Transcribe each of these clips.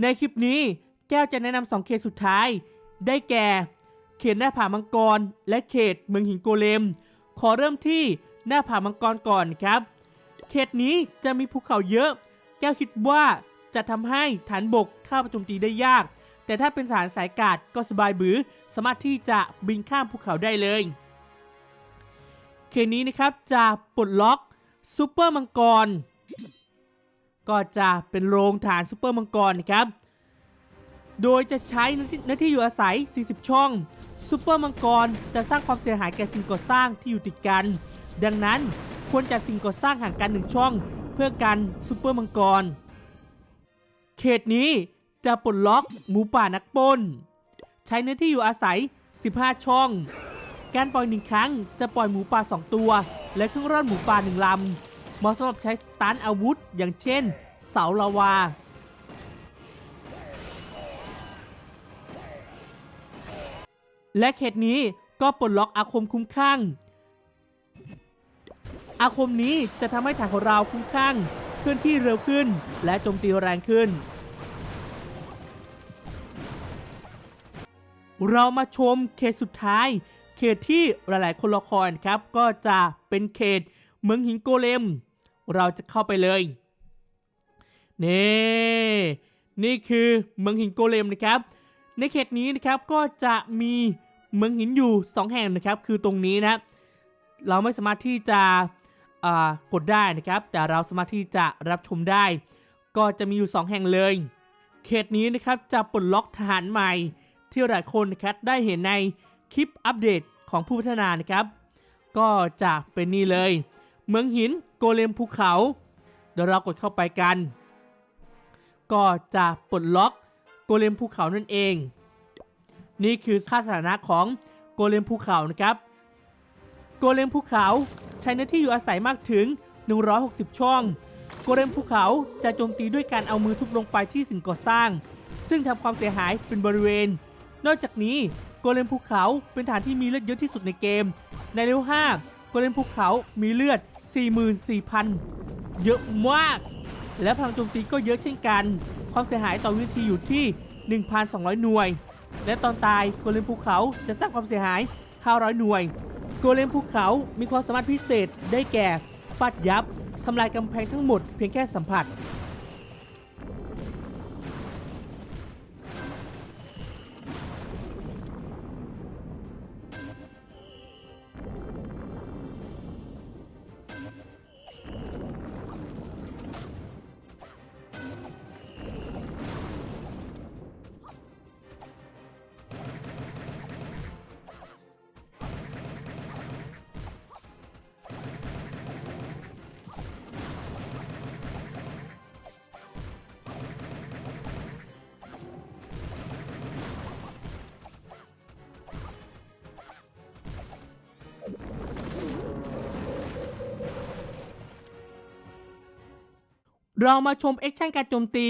ในคลิปนี้แก้วจะแนะนำสองเขตสุดท้าย ได้แก่ เขตหน้าผามังกร และเขตเมืองหินโกเลม ขอเริ่มที่หน้าผามังกรก่อนครับ เขตนี้จะมีภูเขาเยอะ แก้วคิดว่าจะทำให้ฐานบกเข้าประจมตีได้ยาก แต่ถ้าเป็นฐานสายกาดก็สบายบือ สามารถที่จะบินข้ามภูเขาได้เลย เขตนี้นะครับจะปลดล็อกซูเปอร์มังกร ก็จะเป็นโรงฐานซูเปอร์มังกรนะครับ โดยจะใช้หน้าที่หน้าที่อยู่อาศัย 40 ช่องซูเปอร์มังกรจะสร้างความเสียหายแก่สิ่งก่อสร้างที่อยู่ติดกัน ดังนั้นควรจัดสิ่งก่อสร้างห่างกันหนึ่งช่อง เพื่อกันซูเปอร์มังกร เขตนี้จะปลดล็อกหมูป่านักปล้น ใช้เนื้อที่อยู่อาศัย 15 ช่อง การปล่อยหนึ่งครั้งจะปล่อยหมูป่า 2 ตัว และเครื่องร่อนหมูป่าหนึ่งลำเหมาะสำหรับใช้สตาร์ทอาวุธ อย่างเช่น เสาลาวา และเขตนี้ก็ปลดล็อกอาคมคุ้มข้างอาคมนี้จะทำให้ฐานของเราคุ้มข้างเคลื่อนที่เร็วขึ้น และโจมตีแรงขึ้น เรามาชมเขตสุดท้าย เขตที่หลายๆคนรอคอยนะครับ ก็จะเป็นเขตเมืองหินโกเลม เราจะเข้าไปเลย นี่นี่คือเมืองหินโกเลมนะครับ ในเขตนี้นะครับก็จะมีเมืองหินอยู่ 2 แห่งนะครับ คือตรงนี้นะเราไม่สามารถที่จะกดได้นะครับ แต่เราสามารถที่จะรับชมได้ ก็จะมีอยู่ 2 แห่งเลย เขตนี้นะครับจะปลดล็อกทหารใหม่ ที่หลายคนนะครับได้เห็นในคลิปอัปเดตของผู้พัฒนานะครับ ก็จะเป็นนี่เลย เมืองหินโกเลมภูเขา เดี๋ยวเรากดเข้าไปกัน ก็จะปลดล็อกโกเลมภูเขานั่นเอง นี่คือค่าสถานะของโกเลมภูเขานะครับ โกเลมภูเขาใช้เนื้อที่อยู่อาศัยมากถึง 160 ช่อง โกเลมภูเขาจะโจมตีด้วยการเอามือทุบลงไปที่สิ่งก่อสร้าง ซึ่งทำความเสียหายเป็นบริเวณ นอกจากนี้โกเลมภูเขาเป็นฐานที่มีเลือดเยอะที่สุดในเกม ในเลเวล5โกเลมภูเขามีเลือด 44,000 เยอะมาก และพลังโจมตีก็เยอะเช่นกัน ความเสียหายต่อวิธีอยู่ที่ 1,200 หน่วย และตอนตายโกเลมภูเขาจะสร้างความเสียหาย 500 หน่วย โกเลมภูเขามีความสามารถพิเศษได้แก่ฟาดยับทำลายกำแพงทั้งหมดเพียงแค่สัมผัส เรามาชมแอคชั่นการโจมตี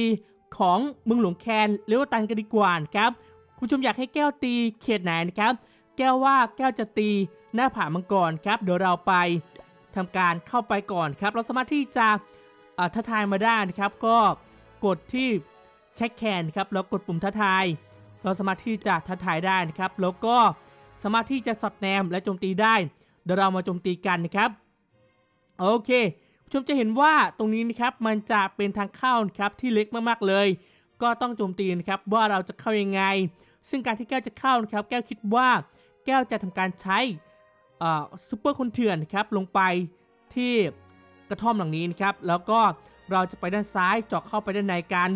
ของเมืองหลวงแคนเลวตันกันดีกว่านะครับ คุณผู้ชมอยากให้แก้วตีเขตไหนนะครับ แก้วว่าแก้วจะตีหน้าผามังกรครับ เดี๋ยวเราไปทำการเข้าไปก่อนครับ เราสามารถที่จะท้าทายมาได้นะครับ ก็กดที่เช็คแคนครับแล้วกดปุ่มท้าทาย เราสามารถที่จะท้าทายได้นะครับ แล้วก็สามารถที่จะสอดแนมและโจมตีได้ เดี๋ยวเรามาโจมตีกันนะครับ โอเค ชมจะเห็นว่าตรงนี้นะครับมันจะเป็นทางเข้านะครับที่เล็กมากๆเลย ก็ต้องโจมตีนะครับว่าเราจะเข้ายังไง ซึ่งการที่แก้วจะเข้านะครับ แก้วคิดว่าแก้วจะทำการใช้ซูเปอร์คนเถื่อนนะครับลงไปที่กระท่อมหลังนี้นะครับ แล้วก็เราจะไปด้านซ้ายเจาะเข้าไปด้านในกัน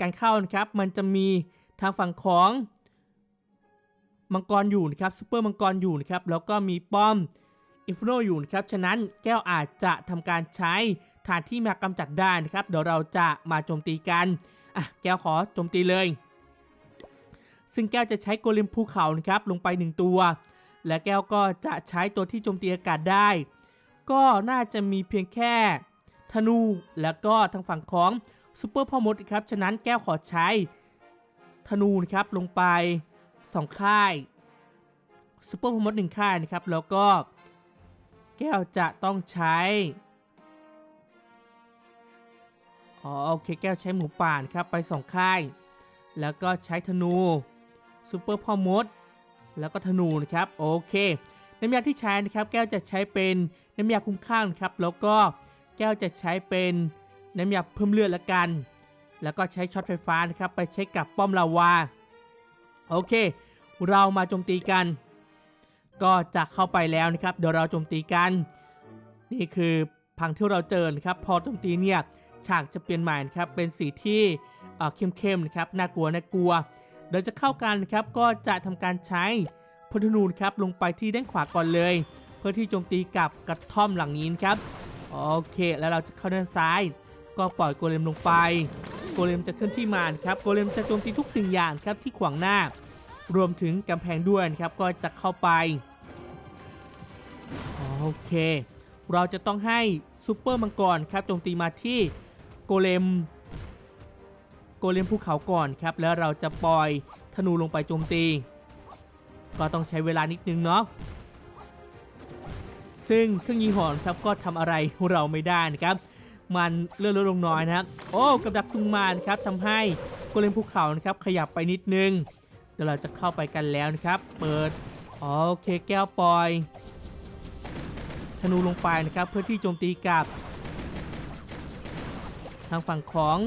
การเข้านะครับมันจะมีทางฝั่งของมังกรอยู่นะครับซูเปอร์มังกรอยู่นะครับแล้วก็มีป้อม อินฟิโนอยู่นะครับ ฉะนั้นแก้วอาจจะทำการใช้ฐานที่มากำจัดได้นะครับ เดี๋ยวเราจะมาโจมตีกัน อะ แก้วขอโจมตีเลย ซึ่งแก้วจะใช้โกเลมภูเขานะครับ ลงไป 1 ตัว และแก้วก็จะใช้ตัวที่โจมตีอากาศได้ ก็น่าจะมีเพียงแค่ธนูแล้วก็ทางฝั่งของซูเปอร์พอมดครับ ฉะนั้นแก้วขอใช้ธนูนะครับลงไป 2 ค่ายซูเปอร์พอมดหนึ่งค่ายนะครับ แล้วก็ แก้วจะต้องใช้ อ๋อโอเคแก้วใช้หมูป่านครับไปสองค่าย แล้วก็ใช้ธนูซูเปอร์พ่อมด แล้วก็ธนูนะครับโอเค น้ำยาที่ใช้นะครับแก้วจะใช้เป็นน้ำยาคุ้มข้างครับ แล้วก็แก้วจะใช้เป็นน้ำยาเพิ่มเลือดละกัน แล้วก็ใช้ช็อตไฟฟ้านะครับไปเช็คกับป้อมลาวา โอเค เรามาโจมตีกัน ก็จะเข้าไปแล้วนะครับ เดี๋ยวเราโจมตีกัน นี่คือพังที่เราเจอนะครับ พอโจมตีเนี่ยฉากจะเปลี่ยนใหม่นะครับ เป็นสีที่เอ่อเข้มๆนะครับ น่ากลัวน่ากลัว เดี๋ยวจะเข้ากันนะครับ ก็จะทำการใช้พลธนูนครับลงไปที่ด้านขวาก่อนเลย เพื่อที่โจมตีกับกระท่อมหลังนี้นะครับ โอเค แล้วเราจะเข้าด้านซ้าย ก็ปล่อยโกเลมลงไป โกเลมจะเคลื่อนที่มานครับ โกเลมจะโจมตีทุกสิ่งอย่างครับที่ขวางหน้า รวมถึงกำแพงด้วยนะครับก็จะเข้าไป โอเค เราจะต้องให้ซูเปอร์มังกรครับโจมตีมาที่โกเลมโกเลมภูเขาก่อนครับ แล้วเราจะปล่อยธนูลงไปโจมตี ก็ต้องใช้เวลานิดนึงเนาะซึ่งเครื่องยิงหอนครับก็ทำอะไรเราไม่ได้นะครับ มันเลื่อนลดลงน้อยนะครับ โอ้กับดักซุงมานครับทำให้โกเลมภูเขานะครับขยับไปนิดนึง ดี๋ยวเราจะเข้าไปกันแล้วนะครับ เปิดโอเคแก้วปล่อย ธนูลงไปนะครับ เพื่อที่โจมตีกับ ทางฝั่งของ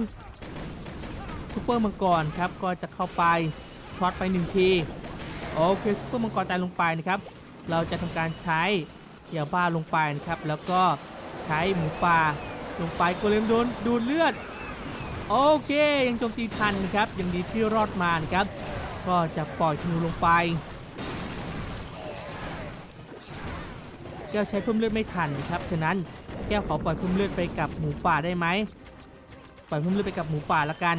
ซูเปอร์มังกรครับก็จะเข้าไปช็อตไปหนึ่งทีโอเคซูเปอร์มังกรตายลงไปนะครับ เราจะทำการใช้ยาบ้าลงไปนะครับ แล้วก็ใช้หมูป่าลงไปโกเลมโดนดูดเลือด โอเค ยังโจมตีทันครับยังดีที่รอดมานะครับ ก็จะปล่อยธนูลงไป แก้วใช้เพิ่มเลือดไม่ทันนะครับ ฉะนั้นแก้วขอปล่อยเพิ่มเลือดไปกับหมูป่าได้ไหม ปล่อยเพิ่มเลือดไปกับหมูป่าละกัน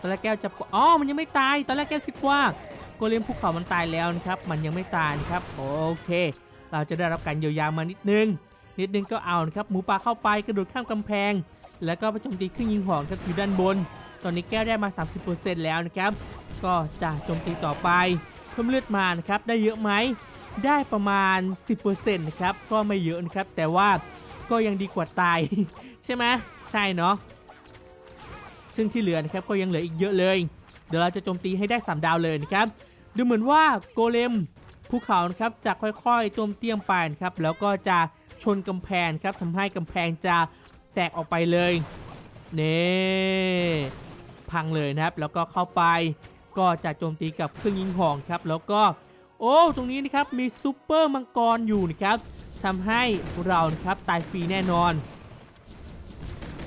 ตอนแรกแก้วจะอยอ๋อ มันยังไม่ตาย ตอนแรกแก้วคิดว่าโกเลมภูเขามันตายแล้วนะครับ มันยังไม่ตายนะครับ โอเค เราจะได้รับการเยียวยามานิดนึง นิดนึงก็เอานะครับ หมูป่าเข้าไปกระโดดข้ามกำแพง แล้วก็ไปโจมตีเครื่องยิงหอกครับอยู่ด้านบน ตอนนี้แก้วได้มา 30%แล้วนะครับ ก็จะโจมตีต่อไป เพิ่มเลือดมานะครับ ได้เยอะไหม ได้ประมาณ 10%นะครับ ก็ไม่เยอะนะครับ แต่ว่าก็ยังดีกว่าตาย ใช่ไหมใช่เนาะ ซึ่งที่เหลือนะครับก็ยังเหลืออีกเยอะเลย เดี๋ยวเราจะโจมตีให้ได้ 3 ดาวเลยนะครับ ดูเหมือนว่าโกเลมภูเขานะครับจะค่อยๆโจมเตียมไปนะครับ แล้วก็จะชนกำแพงครับทำให้กำแพงจะแตกออกไปเลยเน่ พังเลยนะครับ แล้วก็เข้าไปก็จะโจมตีกับเครื่องยิงหองครับ แล้วก็โอ้ตรงนี้นะครับมีซูเปอร์มังกรอยู่นะครับทำให้เรานะครับตายฟรีแน่นอน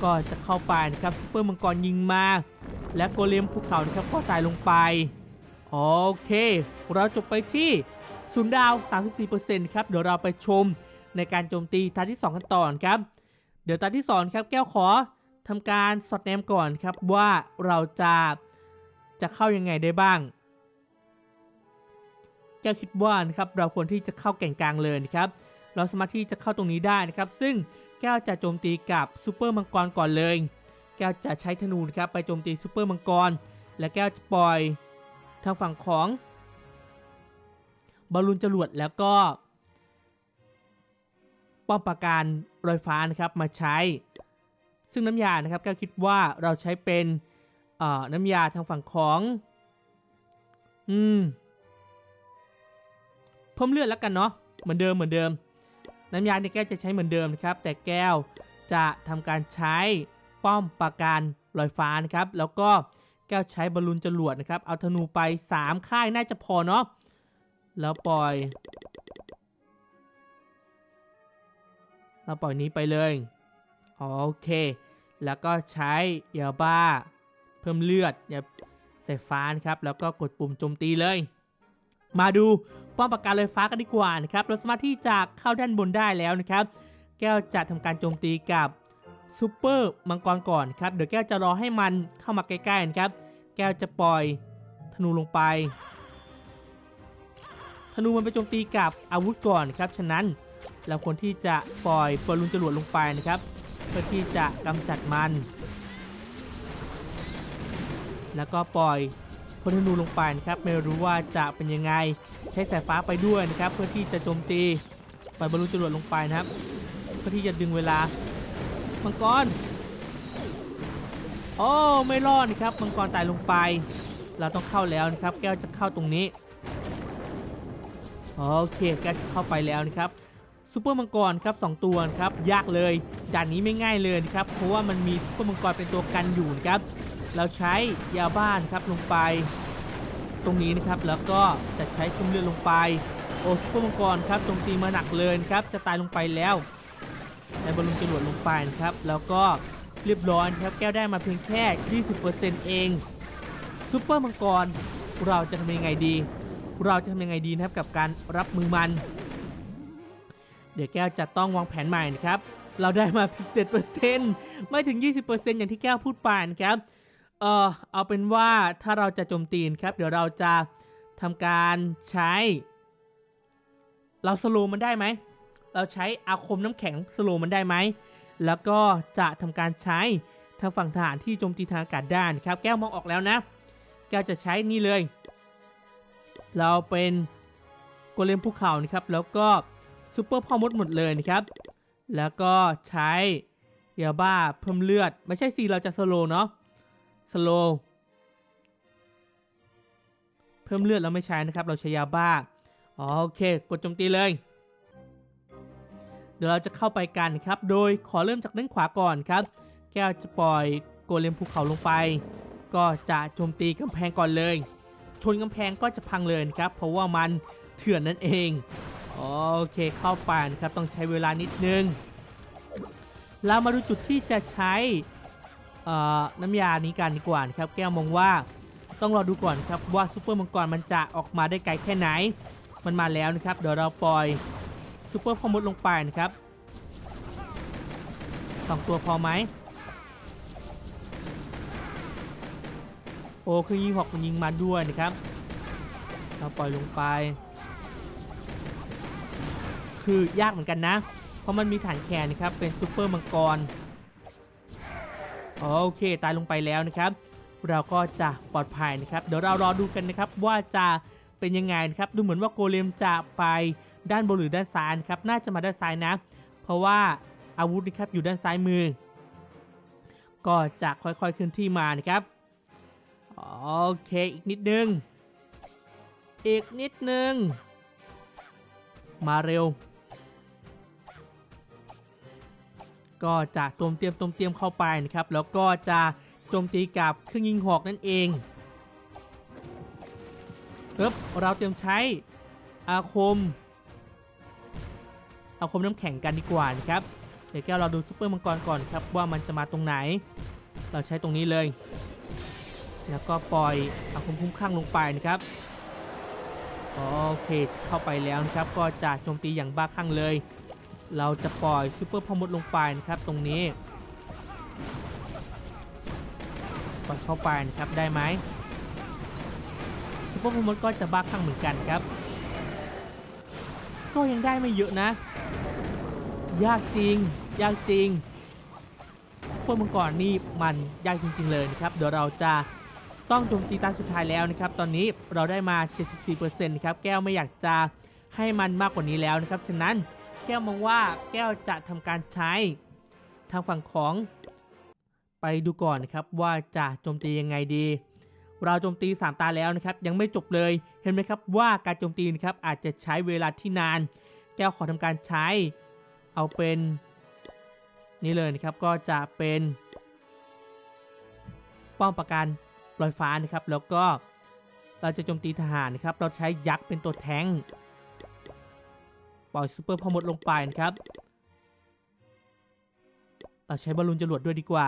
ก็จะเข้าไปนะครับซูเปอร์มังกรยิงมา และโกเลมภูเขานะครับก็ตายลงไปโอเค เราจบไปที่ศูนย์ดาว 34%ครับเดี๋ยวเราไปชมในการโจมตีตาที่ 2 กันต่อครับ เดี๋ยวตาที่2ครับแก้วขอ ทำการสอดแนมก่อนครับว่าเราจะจะเข้ายังไงได้บ้างแก้วคิดว่านะครับเราควรที่จะเข้าแก่งกลางเลยนะครับ เราสามารถที่จะเข้าตรงนี้ได้นะครับ ซึ่งแก้วจะโจมตีกับซูเปอร์มังกรก่อนเลย แก้วจะใช้ธนูนะครับไปโจมตีซูเปอร์มังกร และแก้วจะปล่อยทางฝั่งของบอลลูนจรวดแล้วก็ป้อมปราการลอยฟ้านะครับมาใช้ ซึ่งน้ำยานะครับแก้วคิดว่าเราใช้เป็นน้ำยาทางฝั่งของ อืมเพิ่มเลือดแล้วกันเนาะเหมือนเดิมเหมือนเดิม น้ำยาเนี่ยแก้วจะใช้เหมือนเดิมนะครับ แต่แก้วจะทำการใช้ป้อมปราการลอยฟ้านะครับ แล้วก็แก้วใช้บอลลูนจรวดนะครับ เอาธนูไป 3 ค่ายน่าจะพอเนาะแล้วปล่อย เราปล่อยนี้ไปเลย โอเค แล้วก็ใช้ยาบ้า เพิ่มเลือดอย่าใส่ฟ้านะครับ แล้วก็กดปุ่มโจมตีเลย มาดูป้อมปราการลอยฟ้ากันดีกว่านะครับ เราสามารถที่จะเข้าด้านบนได้แล้วนะครับ แก้วจะทำการโจมตีกับซูเปอร์มังกรก่อนครับ เดี๋ยวแก้วจะรอให้มันเข้ามาใกล้ๆนะครับ แก้วจะปล่อยธนูลงไป ธนูมันไปโจมตีกับอาวุธก่อนครับ ฉะนั้นเราควรที่จะปล่อยบอลลูนจรวดลงไปนะครับ เพื่อที่จะกำจัดมัน แล้วก็ปล่อยพลธนูลงไปนะครับไม่รู้ว่าจะเป็นยังไงใช้สายฟ้าไปด้วยนะครับ เพื่อที่จะโจมตีปล่อยบอลลูนจรวดลงไปนะครับ เพื่อที่จะดึงเวลามังกรโอ้ไม่รอดนะครับมังกรตายลงไป เราต้องเข้าแล้วนะครับ แก้วจะเข้าตรงนี้โอเคแก้วจะเข้าไปแล้วนะครับซูเปอร์มังกรครับสองตัวครับยากเลย ด่านนี้ไม่ง่ายเลยนะครับ เพราะว่ามันมีซูเปอร์มังกรเป็นตัวกันอยู่นะครับ เราใช้ยาบ้านครับลงไป ตรงนี้นะครับแล้วก็จะใช้คุมเลือดลงไปโอ้ซูเปอร์มังกรครับโจมตีมาหนักเลยครับจะตายลงไปแล้วใช้บอลลูนจรวดลงไปนะครับ แล้วก็เรียบร้อยนะครับแก้วได้มาเพียงแค่ 20%เองซูเปอร์มังกรเราจะทำยังไงดี เราจะทำยังไงดีนะครับกับการรับมือมัน เดี๋ยวแก้วจะต้องวางแผนใหม่นะครับ เราได้มา 17%ไม่ถึง 20%อย่างที่แก้วพูดไปนะครับ เออเอาเป็นว่าถ้าเราจะโจมตีนครับ เดี๋ยวเราจะทำการใช้ เราสโลมันได้ไหม เราใช้อาคมน้ำแข็งสโลมันได้ไหม แล้วก็จะทำการใช้ทางฝั่งทหารที่โจมตีทางอากาศได้นะครับ แก้วมองออกแล้วนะแก้วจะใช้นี่เลย เราเป็นโกเลมภูเขานะครับ แล้วก็ซูเปอร์พ่อมดหมดเลยนะครับ แล้วก็ใช้ยาบ้าเพิ่มเลือด ไม่ใช่สิเราจะสโลเนาะสโลเพิ่มเลือดเราไม่ใช้นะครับ เราใช้ยาบ้าโอเค กดโจมตีเลย เดี๋ยวเราจะเข้าไปกันครับ โดยขอเริ่มจากด้านขวาก่อนครับ แก้วจะปล่อยโกเลมภูเขาลงไป ก็จะโจมตีกำแพงก่อนเลย ชนกำแพงก็จะพังเลยครับ เพราะว่ามันเถื่อนนั่นเอง โอเคเข้าไปนะครับต้องใช้เวลานิดนึง เรามาดูจุดที่จะใช้น้ำยานี้กันดีกว่านครับ แก้วมองว่าต้องรอดูก่อนครับว่าซูเปอร์มังกรมันจะออกมาได้ไกลแค่ไหน มันมาแล้วนะครับ เดี๋ยวเราปล่อยซูเปอร์พอมดลงไปนะครับสองตัวพอไหมโอ้คือยิงหอกมันยิงมาด้วยนะครับ เราปล่อยลงไป คือยากเหมือนกันนะ เพราะมันมีฐานแคนนะครับเป็นซูเปอร์มังกรโอเคตายลงไปแล้วนะครับ เราก็จะปลอดภัยนะครับ เดี๋ยวเรารอดูกันนะครับว่าจะเป็นยังไงนะครับ ดูเหมือนว่าโกเลมจะไปด้านบนหรือด้านซ้ายนะครับน่าจะมาด้านซ้ายนะ เพราะว่าอาวุธนะครับอยู่ด้านซ้ายมือ ก็จะค่อยๆเคลื่อนที่มานะครับโอเคอีกนิดนึง อีกนิดนึง มาเร็ว ก็จะโจมเตรียมโจมเตรียมเข้าไปนะครับ แล้วก็จะโจมตีกับเครื่องยิงหอกนั่นเองปึ๊บเราเตรียมใช้อาคม อาคมน้ำแข็งกันดีกว่านะครับ เดี๋ยวแก้วเราดูซุปเปอร์มังกรก่อนครับว่ามันจะมาตรงไหน เราใช้ตรงนี้เลย แล้วก็ปล่อยอาคมคุ้มข้างลงไปนะครับโอเคเข้าไปแล้วนะครับ ก็จะโจมตีอย่างบ้าคลั่งเลย เราจะปล่อยซูเปอร์พอมดลงไปนะครับตรงนี้ปล่อยเข้าไปนะครับได้ไหมซูเปอร์พอมดก็จะบ้าคลั่งเหมือนกันครับ ก็ยังได้ไม่เยอะนะ ยากจริง ยากจริงซูเปอร์มังกรนี่มันยากจริง ๆ เลยนะครับเดี๋ยวเราจะต้องโจมตีตาสุดท้ายแล้วนะครับ ตอนนี้เราได้มา 74%นะครับ แก้วไม่อยากจะให้มันมากกว่านี้แล้วนะครับ ฉะนั้น แก้วมองว่าแก้วจะทำการใช้ ทางฝั่งของ ไปดูก่อนนะครับว่าจะโจมตียังไงดี เราโจมตี 3 ตาแล้วนะครับ ยังไม่จบเลยเห็นไหมครับว่าการโจมตีนะครับอาจจะใช้เวลาที่นาน แก้วขอทำการใช้ เอาเป็น นี่เลยนะครับก็จะเป็น ป้อมปราการลอยฟ้านะครับ แล้วก็เราจะโจมตีทหารนะครับ เราใช้ยักษ์เป็นตัวแทง ปล่อยซูเปอร์พอมดลงไปนะครับเราใช้บอลลูนจรวดด้วยดีกว่า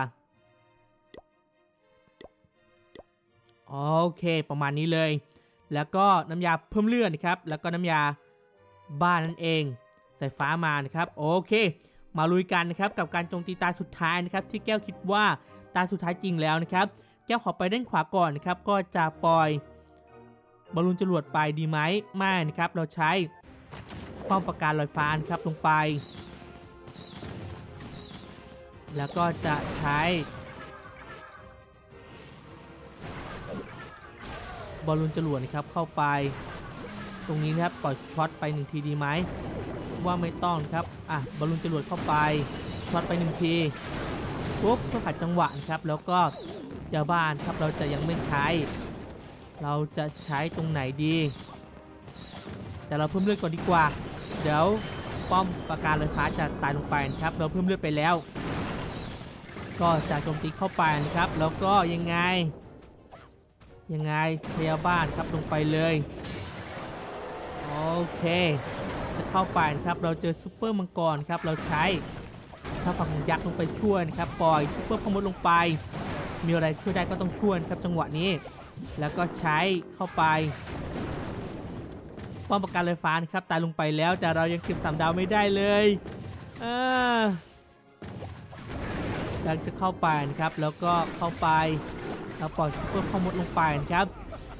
โอเค ประมาณนี้เลย แล้วก็น้ำยาเพิ่มเลือดนะครับ แล้วก็น้ำยาบ้านนั่นเอง สายฟ้ามานะครับ โอเค มาลุยกันนะครับ กับการโจมตีตาสุดท้ายนะครับ ที่แก้วคิดว่าตาสุดท้ายจริงแล้วนะครับ แก้วขอไปด้านขวาก่อนนะครับ ก็จะปล่อยบอลลูนจรวดไปดีไหมไม่นะครับ เราใช้ ป้อมปราการลอยฟ้านครับลงไป แล้วก็จะใช้ บอลลูนจรวดนะครับเข้าไป ตรงนี้นะครับปล่อยช็อตไปหนึ่งทีดีไหมว่าไม่ต้องครับอะบอลลูนจรวดเข้าไปช็อตไปหนึ่งทีปุ๊บเพื่อขัดจังหวะนะครับแล้วก็ยาบ้านครับเราจะยังไม่ใช้ เราจะใช้ตรงไหนดี แต่เราเพิ่มเลือดก่อนดีกว่า เดี๋ยวป้อมปราการเลยฟ้าจะตายลงไปนะครับเราเพิ่มเลือดไปแล้ว ก็จะโจมตีเข้าไปนะครับ แล้วก็ยังไง ยังไงใช้ยาบ้านครับลงไปเลยโอเค จะเข้าไปนะครับเราเจอซูเปอร์มังกรครับเราใช้ถ้าฝั่งของยักษ์ลงไปช่วยนะครับปล่อยซูเปอร์พมดลงไป มีอะไรช่วยได้ก็ต้องช่วยนะครับจังหวะนี้ แล้วก็ใช้เข้าไป ป้อมปราการไฟฟ้านะครับตายลงไปแล้วแต่เรายังเก็บสามดาวไม่ได้เลยเอออยาจะเข้าไปนะครับ แล้วก็เข้าไปแล้วปล่อยซูเปอร์พมดลงไปนะครับ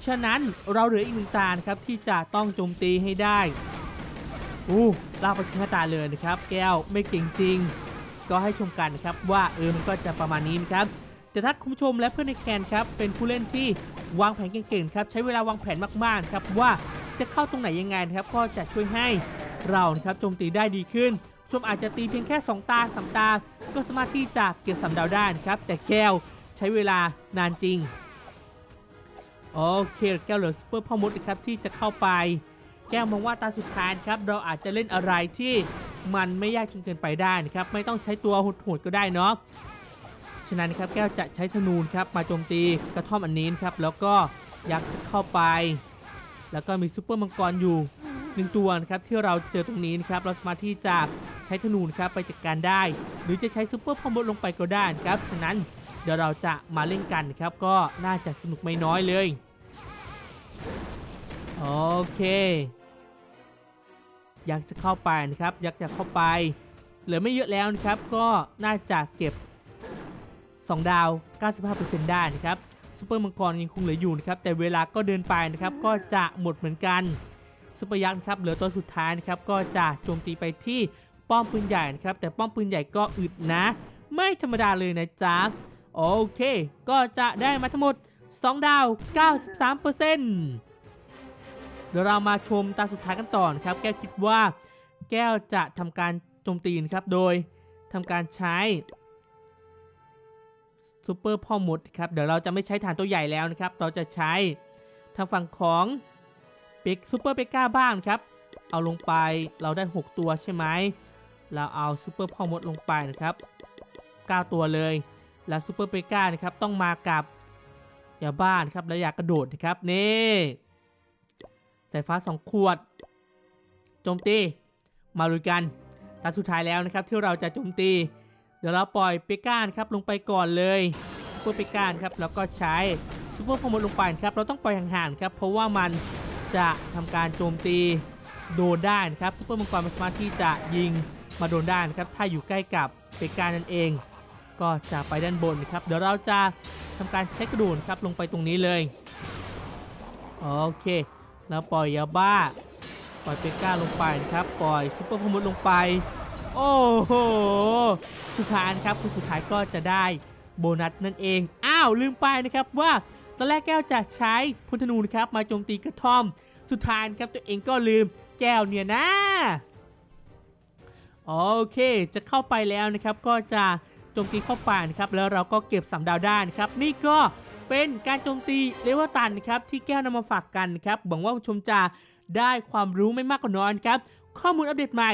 ฉะนั้นเราเหลืออีกหนึ่งตาครับที่จะต้องโจมตีให้ได้อู้ลากไปถึงหน้าตาเลยนะครับ แก้วไม่เก่งจริง ก็ให้ชมกันนะครับว่าเออมันก็จะประมาณนี้นะครับแต่ถ้าคุณผู้ชมและเพื่อนในแคนครับเป็นผู้เล่นที่วางแผนเก่งๆครับใช้เวลาวางแผนมากๆครับว่า จะเข้าตรงไหนยังไงนะครับก็จะช่วยให้เรานะครับโจมตีได้ดีขึ้น ชมอาจจะตีเพียงแค่ 2 ตา3ตา ก็สามารถที่จะเก็บสามดาวได้นะครับ แต่แก้วใช้เวลานานจริง โอเคแก้วเหลือซูเปอร์พ่อมดนะครับที่จะเข้าไป แก้วมองว่าตาสุดท้ายครับเราอาจจะเล่นอะไรที่มันไม่ยากจนเกินไปได้นะครับ ไม่ต้องใช้ตัวโหดๆก็ได้เนาะฉะนั้นครับแก้วจะใช้ธนูนครับมาโจมตีกระท่อมอันนี้นครับแล้วก็ยักษ์จะเข้าไป แล้วก็มีซูเปอร์มังกรอยู่หนึ่งตัวนะครับที่เราเจอตรงนี้นะครับเราสามารถที่จะใช้ธนูนครับไปจัดการได้ หรือจะใช้ซูเปอร์พอมดลงไปก็ได้นะครับฉะนั้นเดี๋ยวเราจะมาเล่นกันนะครับก็น่าจะสนุกไม่น้อยเลยโอเคอยากจะเข้าไปนะครับอยากจะเข้าไปเหลือไม่เยอะแล้วนะครับก็น่าจะเก็บ 2 ดาว 95%ได้นะครับ ซูเปอร์มังกรยังคงเหลืออยู่นะครับแต่เวลาก็เดินไปนะครับก็จะหมดเหมือนกันซูเปอร์ยักษ์ครับเหลือตัวสุดท้ายนะครับก็จะโจมตีไปที่ป้อมปืนใหญ่นะครับแต่ป้อมปืนใหญ่ก็อึดนะ ไม่ธรรมดาเลยนะจ๊ะโอเค ก็จะได้มาทั้งหมด 2 ดาว 93%เดี๋ยวเรามาชมตาสุดท้ายกันต่อนะครับ แก้วคิดว่าแก้วจะทำการโจมตีนะครับ โดยทำการใช้ ซูเปอร์พ่อมดครับเดี๋ยวเราจะไม่ใช้ฐานตัวใหญ่แล้วนะครับ เราจะใช้ทางฝั่งของเป็กซูเปอร์เปก้าบ้างครับ เอาลงไปเราได้ 6 ตัวใช่ไหมเราเอาซูเปอร์พ่อมดลงไปนะครับ 9 ตัวเลย แล้วซูเปอร์เปก้านะครับต้องมากับยาบ้านครับและยากระโดดนะครับนี่สายฟ้า 2 ขวดโจมตีมาลุยกันตาสุดท้ายแล้วนะครับที่เราจะโจมตี เดี๋ยวเราปล่อยเปก้านครับลงไปก่อนเลยซูเปอร์เปก้าครับแล้วก็ใช้ซูเปอร์พมดลงไปครับเราต้องปล่อยห่างๆครับเพราะว่ามันจะทำการโจมตีโดนได้นะครับซูเปอร์มังกรมันสามารถที่จะยิงมาโดนได้นครับถ้าอยู่ใกล้กับเปก้านั่นเอง ก็จะไปด้านบนครับเดี๋ยวเราจะทำการเช็คกระโดดครับลงไปตรงนี้เลยโอเคแล้วปล่อยยาบ้า ปล่อยเปก้าลงไปครับ ปล่อยซุปเปอร์พมุดลงไป โอ้โห สุดท้ายนะครับคือสุดท้ายก็จะได้โบนัสนั่นเอง อ้าว ลืมไปนะครับว่าตอนแรกแก้วจะใช้พุทธนูนะครับมาโจมตีกระท่อม สุดท้ายครับตัวเองก็ลืมแก้วเนี่ยนะ โอเค จะเข้าไปแล้วนะครับก็จะโจมตีเข้าไปนะครับแล้วเราก็เก็บสามดาวได้นะครับนี่ก็เป็นการโจมตีเลวตันครับที่แก้วนำมาฝากกันครับหวังว่าผู้ชมจะได้ความรู้ไม่มากก็น้อยครับข้อมูลอัปเดตใหม่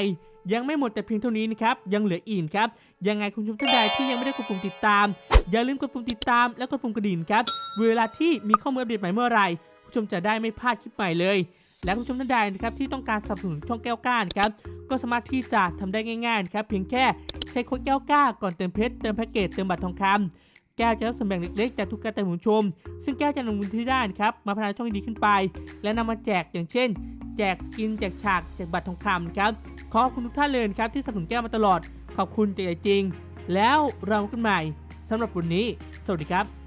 ยังไม่หมดแต่เพียงเท่านี้นะครับ ยังเหลืออีกครับ ยังไงคุณผู้ชมท่านใดที่ยังไม่ได้กดปุ่มติดตาม อย่าลืมกดปุ่มติดตามและกดปุ่มกระดิ่งครับ เวลาที่มีข้อมูลอัปเดตใหม่เมื่อไหรผู้ชมจะได้ไม่พลาดคลิปใหม่เลย และคุณผู้ชมท่านใดนะครับที่ต้องการสนับสนุนช่องแก้วก้านครับ ก็สามารถที่จะทำได้ง่ายๆครับเพียงแค่ใช้โค้ดแก้วก้าก่อนเติมเพชรเติมแพ็กเกจเติมบัตรทองคำ แก้วจะรับส่วนแบ่งเล็กๆ จากทุกการเติมของชม ซึ่งแก้วจะนำเงินที่ได้นะครับมาพัฒนาช่องดีขึ้นไป และนำมาแจกอย่างเช่น แจกสกินแจกฉากแจกบัตรทองคำครับขอบคุณทุกท่านเลยครับที่สนับสนุนแก้วมาตลอด ขอบคุณจากใจจริง แล้วเรากันใหม่สำหรับวันนี้ สวัสดีครับ